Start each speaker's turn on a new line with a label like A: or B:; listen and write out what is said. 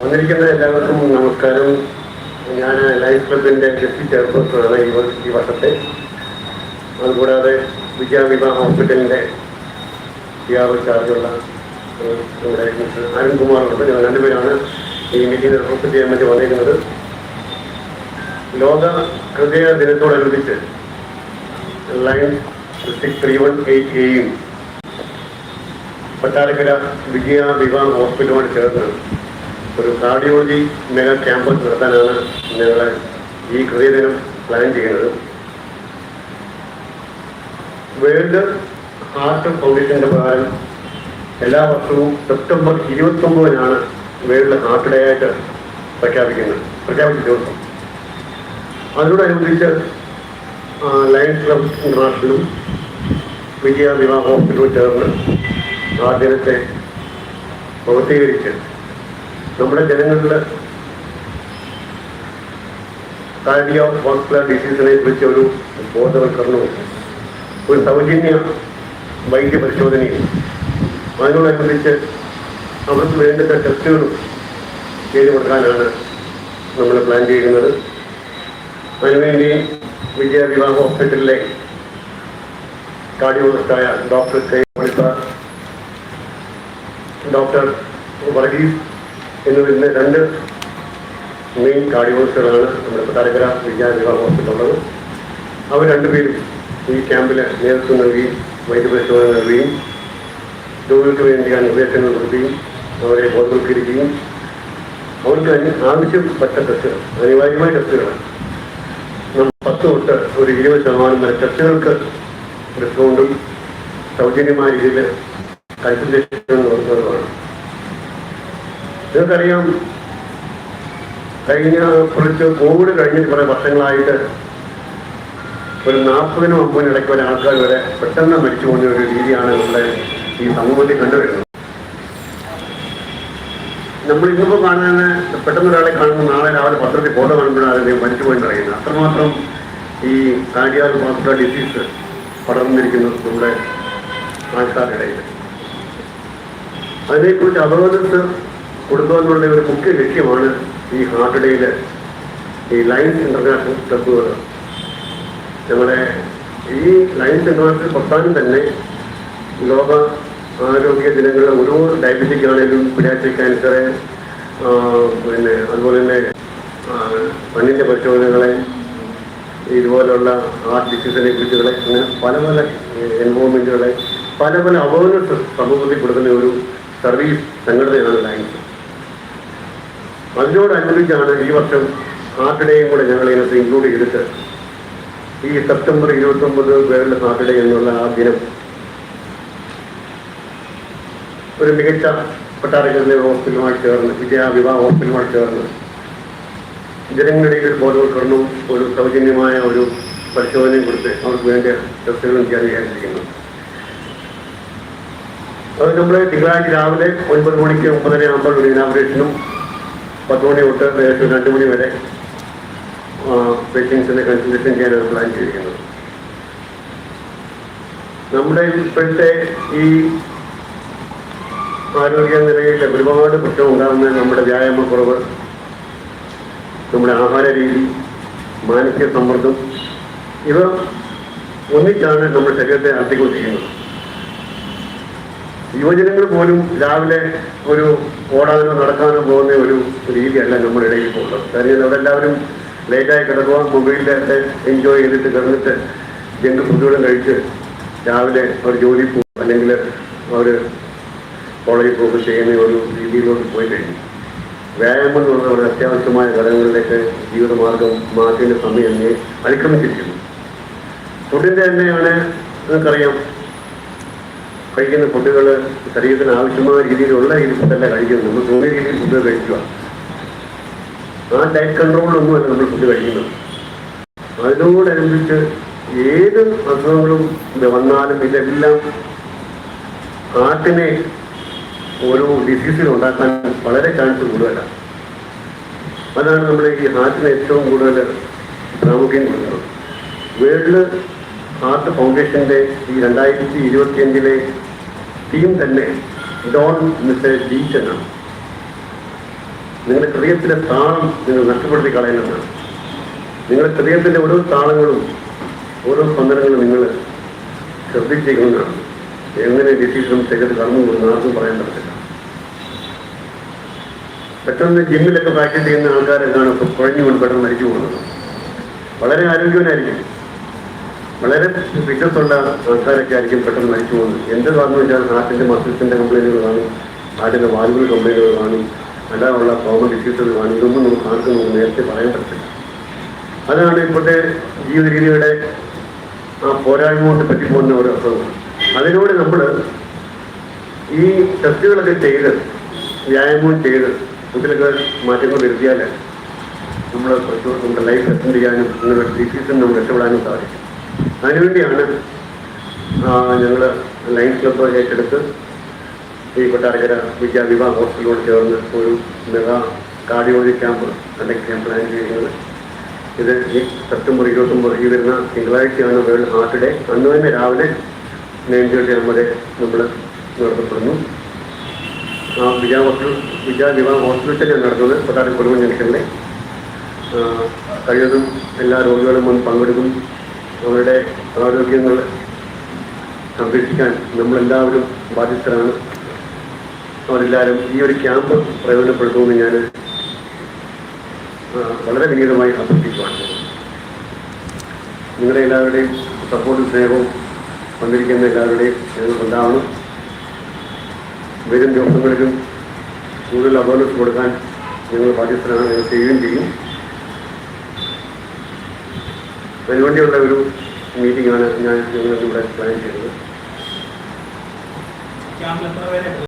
A: വന്നിരിക്കുന്ന എല്ലാവർക്കും നമസ്കാരം. ഞാൻ ലൈഫ് ക്ലബിന്റെ ഡെപ്യൂട്ടി ചെയർപേഴ്സണാണ് യൂണിവേഴ്സിറ്റി വട്ടത്തെ അതുകൂടാതെ വിദ്യാവിഭ ഹോസ്പിറ്റലിന്റെ ആർ ചാർജുള്ള നമ്മുടെ മിസ്റ്റർ അരുൺകുമാറുണ്ട്. ഞങ്ങൾ രണ്ടുപേരാണ് ഈ മീറ്റിംഗ് റിപ്പോർട്ട് ചെയ്യാൻ വേണ്ടി വന്നിരിക്കുന്നത്. ലോക ഹൃദയ ദിനത്തോടനുബന്ധിച്ച് line six three one eight എയും പട്ടാരക്കര വിജയ വിവാഹ ഹോസ്പിറ്റലുമായിട്ട് ചേർന്ന് ഒരു കാർഡിയോളജി മെഗാ ക്യാമ്പ് നടത്താനാണ് ഞങ്ങൾ ഈ ഹൃദയദിനം പ്ലാൻ ചെയ്യുന്നത്. വേൾഡ് ഹാർട്ട് ഫൗണ്ടേഷന്റെ പ്രകാരം എല്ലാ വർഷവും സെപ്റ്റംബർ ഇരുപത്തി ഒമ്പതിനാണ് വേൾഡ് ഹാർട്ട് ഡേ ആയിട്ട് പ്രഖ്യാപിക്കുന്നത് പ്രഖ്യാപിച്ച ദിവസം. അതിനോടനുബന്ധിച്ച് ലയൺസ് ക്ലബ് ഇന്റർനാഷണലും വിജയ വിവാഹ ഹോസ്പിറ്റലും ചേർന്ന് ആ ദിനത്തെ പ്രവർത്തീകരിച്ച് നമ്മുടെ ജനങ്ങളിൽ കാർഡിയോ വാസ്കുലർ ഡിസീസിനെ കുറിച്ച് ഒരു ബോധവൽക്കരണവും ഒരു സൗജന്യ വൈദ്യ പരിശോധനയും അതിനോടനുബന്ധിച്ച് അവർക്ക് വേണ്ടുന്ന ടെസ്റ്റുകളും ചെയ്തു കൊടുക്കാനാണ് നമ്മൾ പ്ലാൻ ചെയ്യുന്നത്. അതിനുവേണ്ടി വിജയ വിവാഹ ഹോസ്പിറ്റലിലെ കാർഡിയോളജിസ്റ്റായ ഡോക്ടർ കെ. ഡോക്ടർ വർഗീസ് എന്നിവരിലെ രണ്ട് മെയിൻ കാർഡിയോളജിസ്റ്റുകളാണ് നമ്മുടെ കൊട്ടാരക്കര വിജ്ഞാന വിഭാഗം ഹോസ്പിറ്റലുള്ളത് അവർ രണ്ടുപേരും ഈ ക്യാമ്പിൽ നേതൃത്വം നൽകുകയും വൈദ്യപരിശോധന നൽകുകയും രോഗികൾക്ക് വേണ്ടി നിർദ്ദേശങ്ങൾ കൊടുക്കുകയും അവരെ ബോധവൽക്കരിക്കുകയും അവർക്ക് അതിന് ആവശ്യപ്പെട്ട ടെസ്റ്റുകൾ അനിവാര്യമായ ടെസ്റ്റുകളാണ് നമ്മൾ പത്ത് തൊട്ട് ഒരു ഇരുപത് ശതമാനം വരെ ടെസ്റ്റുകൾക്ക് ഡിസ്കൗണ്ടും സൗജന്യമായ രീതിയിൽ കൺസൾട്ടേഷൻ കൊടുക്കുന്നതുമാണ് നിങ്ങൾക്കറിയാം കഴിഞ്ഞ കുറച്ച് കോവിഡ് കഴിഞ്ഞിട്ട് കുറെ വർഷങ്ങളായിട്ട് ഒരു നാൽപ്പതിനും അമ്പതിനും ഇടയ്ക്ക് ഒരു ആൾക്കാർ വരെ പെട്ടെന്ന് മരിച്ചു പോകുന്ന ഒരു രീതിയാണ് നമ്മുടെ ഈ സമൂഹത്തിൽ കണ്ടുവരുന്നത്. നമ്മൾ ഇന്നിപ്പോൾ കാണുന്ന പെട്ടെന്ന് ഒരാളെ കാണുന്ന നാളെ രാവിലെ പത്രത്തിൽ ഫോട്ടോ കാണുമ്പോഴാണ് അദ്ദേഹം മരിച്ചു പോയി പറയുന്നത്. അത്രമാത്രം ഈ കാർഡിയാൽ വാസ്കുലർ ഡിസീസ് പടർന്നിരിക്കുന്നു നമ്മുടെ ആൾക്കാരുടെ ഇടയിൽ. അതിനെക്കുറിച്ച് അവബോധത്ത് കൊടുക്കുക എന്നുള്ള ഒരു മുഖ്യ ലക്ഷ്യമാണ് ഈ ഹാർട്ട് ഡേയിൽ ഈ ലയൻസ് ഇന്റർനാഷണൽ ക്ലബ്ബുകൾ നമ്മുടെ ഈ ലയൻസ് ഇന്റർനാഷണൽ പ്രസ്ഥാനം തന്നെ ലോക ആരോഗ്യ ദിനങ്ങളിൽ ഓരോ ഡയബറ്റിക് ആണെങ്കിലും പിഡിയാട്രിക് ക്യാൻസർ പിന്നെ അതുപോലെ തന്നെ മണ്ണിന്റെ പരിശോധനകളെ ഇതുപോലുള്ള ഹാർട്ട് ഡിസീസിനെ കുറിച്ചുകളെ അങ്ങനെ പല പല എൻവോൾവ്മെന്റുകളെ പല പല അവേർനെസ് സമൂഹത്തിൽ കൊടുക്കുന്ന ഒരു സർവീസ് സംഘടനയാണ് ലയൻസ് അതിനോടനുബന്ധിച്ചാണ് ഈ വർഷം സാറ്റർഡേയും ഡേയും കൂടെ ഞങ്ങൾ ഇതിനകത്ത് ഇൻക്ലൂഡ് ചെയ്തിട്ട്. ഈ സെപ്റ്റംബർ ഇരുപത്തി ഒമ്പത് വേൾഡ് സാറ്റർഡേ എന്നുള്ള ആ ദിനം ഒരു മികച്ച കൊട്ടാരക്കരയിലെ ഹോസ്പിറ്റലുമായി ചേർന്ന് വിജയ വിവാഹ ഹോസ്പിറ്റലുമായി ചേർന്ന് ജനങ്ങളുടെ ഒരു ബോധവൽക്കരണവും ഒരു സൗജന്യമായ ഒരു പരിശോധനയും കൊടുത്ത് അവർക്ക് വേണ്ട ടെസ്റ്റുകളും ചെയ്യാൻ വിചാരിച്ചിരിക്കുന്നു. അത് നമ്മൾ തിങ്കളാഴ്ച രാവിലെ ഒൻപത് മണിക്ക് ഒമ്പതര ആകുമ്പോൾ ഒരു ഇനാഗ്രേഷനും പത്ത് മണി തൊട്ട് ഏകദേശം രണ്ട് മണി വരെ പേഷ്യൻസിനെ കൺസൾട്ടേഷൻ ചെയ്യാനാണ് പ്ലാൻ ചെയ്തിരിക്കുന്നത് നമ്മുടെ ഇപ്പോഴത്തെ ഈ ആരോഗ്യ നിലയിൽ ഒരുപാട് പ്രശ്നം ഉണ്ടാകുന്ന നമ്മുടെ വ്യായാമക്കുറവ് നമ്മുടെ ആഹാര രീതി മാനസിക സമ്മർദ്ദം ഇവ ഒന്നിച്ചാണ് നമ്മുടെ ശരീരത്തെ അർത്ഥിക്കൊണ്ടിരിക്കുന്നത് യുവജനങ്ങൾ പോലും രാവിലെ ഒരു ഓടാനോ നടക്കാനോ പോകുന്ന ഒരു രീതിയല്ല നമ്മുടെ ഇടയിൽ ഉള്ളത് കാര്യം എല്ലാവരും ലേറ്റായി കിടക്കുക മൊബൈലിലൊക്കെ എൻജോയ് ചെയ്തിട്ട് കിടന്നിട്ട് ജങ്ക് ഫുഡുകളും കഴിച്ച് രാവിലെ അവർ ജോലി പോകും അല്ലെങ്കിൽ അവർ കോളേജിൽ പോകുക ചെയ്യുന്ന ഒരു രീതിയിലോട്ട് പോയി കഴിഞ്ഞു. വ്യായാമം എന്ന് പറഞ്ഞ ഒരു അത്യാവശ്യമായ ഘടകങ്ങളിലേക്ക് ജീവിതമാർഗം മാറ്റേണ്ട സമയം തന്നെ അതിക്രമിച്ചിരിക്കുന്നു ഫുഡിന്റെ തന്നെയാണ് നിങ്ങൾക്കറിയാം കഴിക്കുന്ന ഫുഡുകൾ ശരീരത്തിന് ആവശ്യമായ രീതിയിലുള്ള രീതി ഫുഡല്ല കഴിക്കുന്നത്. നമ്മൾ തോന്നിയ രീതിയിൽ ഫുഡ് കഴിക്കുക. ആ ഡയറ്റ് കൺട്രോളിലൊന്നുമല്ല നമ്മൾ ഫുഡ് കഴിക്കുന്നത്. അതിനോടനുബന്ധിച്ച് ഏത് അസുഖങ്ങളും വന്നാലും ഇതെല്ലാം ഹാർട്ടിനെ ഓരോ ഡിസീസിൽ ഉണ്ടാക്കാൻ വളരെ ചാൻസ് കൂടുതലാണ്. അതാണ് നമ്മൾ ഈ ഹാർട്ടിന് ഏറ്റവും കൂടുതൽ പ്രാമുഖ്യം കൊടുക്കുന്നത്. വേൾഡ് ഹാർട്ട് ഫൗണ്ടേഷന്റെ ഈ രണ്ടായിരത്തി ഇരുപത്തിയഞ്ചിലെ ടീം തന്നെ ഡോൺ മിസ്റ്റർ നിങ്ങളുടെ ഹൃദയത്തിലെ താളം നിങ്ങൾ നഷ്ടപ്പെടുത്തി കളയുന്നതാണ്. നിങ്ങളുടെ ഹൃദയത്തിന്റെ ഓരോ താളങ്ങളും ഓരോ സ്പന്ദനങ്ങളും നിങ്ങൾ ശ്രദ്ധിച്ചേക്കുന്നതാണ് എങ്ങനെ ഡിസീസും ചെയ്ത് കടന്നു പോകുന്ന ആർക്കും പറയാൻ പറ്റില്ല പെട്ടെന്ന് ജിമ്മിലൊക്കെ പ്രാക്ടീസ് ചെയ്യുന്ന ആൾക്കാരെന്താണ് ഇപ്പോൾ കുഴഞ്ഞുകൊണ്ട് പെട്ടെന്ന് മരിച്ചു പോകുന്നത്. വളരെ ആരോഗ്യവനായിരിക്കും. വളരെ ഉള്ള ആൾക്കാരൊക്കെ ആയിരിക്കും പെട്ടെന്ന് മരിച്ചു പോകുന്നത്. എന്ത് കാരണം വെച്ചാൽ ഹാർട്ടിന്റെ മസിൽസിന്റെ കംപ്ലൈന്റുകൾ കാണും ഹാർട്ടിന്റെ വാൽവുകൾ കംപ്ലൈന്റുകൾ കാണും അല്ലാതുള്ള കോമൺ ഡിസീസുകൾ കാണും. ഇതൊന്നും നമുക്ക് ആർക്കും നമുക്ക് നേരത്തെ പറയാൻ പറ്റില്ല അതാണ് ഇപ്പോഴത്തെ ജീവിത രീതിയുടെ ആ പോരായ്മ കൊണ്ട് പറ്റിപ്പോകുന്ന ഒരു അസുഖം. അതിനോട് നമ്മൾ ഈ ടെസ്റ്റുകളൊക്കെ ചെയ്ത് വ്യായാമവും ചെയ്ത് ഇതിലൊക്കെ മാറ്റങ്ങൾ വരുത്തിയാൽ നമ്മൾ നമ്മുടെ ലൈഫ് എക്സ്റ്റെൻഡ് ചെയ്യാനും നിങ്ങളുടെ ഡിസീസിൽ നമ്മൾ രക്ഷപ്പെടാനും സാധിക്കും. അതിനുവേണ്ടിയാണ് ഞങ്ങൾ ലയൻസ് ക്ലബ്ബ് ഏറ്റെടുത്ത് ഈ കൊട്ടാരക്കര വിദ്യാ വിവാഹ ഹോസ്പിറ്റലോട് ചേർന്ന് ഒരു മെഗാ കാർഡിയോളജി ക്യാമ്പ് കണ്ടക്ട് ചെയ്യാൻ പ്ലാൻ ചെയ്യുന്നത് ഇത് ഈ സെപ്റ്റംബർ ഇരുപത്തൊമ്പത് ഈ വരുന്ന തിങ്കളാഴ്ചയാണ് വേൾഡ് ഹാർട്ട് ഡേ. അന്ന് തന്നെ രാവിലെ നയൻ തേർട്ടി ആകുമ്പോൾ നമ്മൾ നടത്തപ്പെടുന്നു. ആ വിജയ ഹോസ്റ്റൽ വിജയ വിവാഹ ഹോസ്പിറ്റൽ ഞാൻ നടത്തുന്നത് കൊട്ടാരം കുടുംബ ജംഗ്ഷനിലെ കഴിവതും എല്ലാ രോഗികളും വന്ന് പങ്കെടുക്കും. അവരുടെ ആരോഗ്യങ്ങൾ സംരക്ഷിക്കാൻ നമ്മളെല്ലാവരും ബാധ്യസ്ഥരാണ്. അവരെല്ലാവരും ഈ ഒരു ക്യാമ്പ് പ്രയോജനപ്പെടുത്തുമെന്ന് ഞാൻ വളരെ വിനീതമായി അഭ്യർത്ഥിക്കുകയാണ്. നിങ്ങളുടെ എല്ലാവരുടെയും സപ്പോർട്ടും സ്നേഹവും വന്നിരിക്കുന്ന എല്ലാവരുടെയും ഞങ്ങൾക്ക് ഉണ്ടാവണം വരും ദിവസങ്ങളിലും കൂടുതൽ അവയർനെസ് കൊടുക്കാൻ ഞങ്ങൾ ബാധ്യസ്ഥരാണ്. ഞങ്ങൾ ചെയ്യുകയും ചെയ്യും. അതിനുവേണ്ടിയുള്ള ഒരു മീറ്റിംഗാണ് ഞാൻ ഞങ്ങൾ ഇവിടെ പ്ലാൻ ചെയ്തത്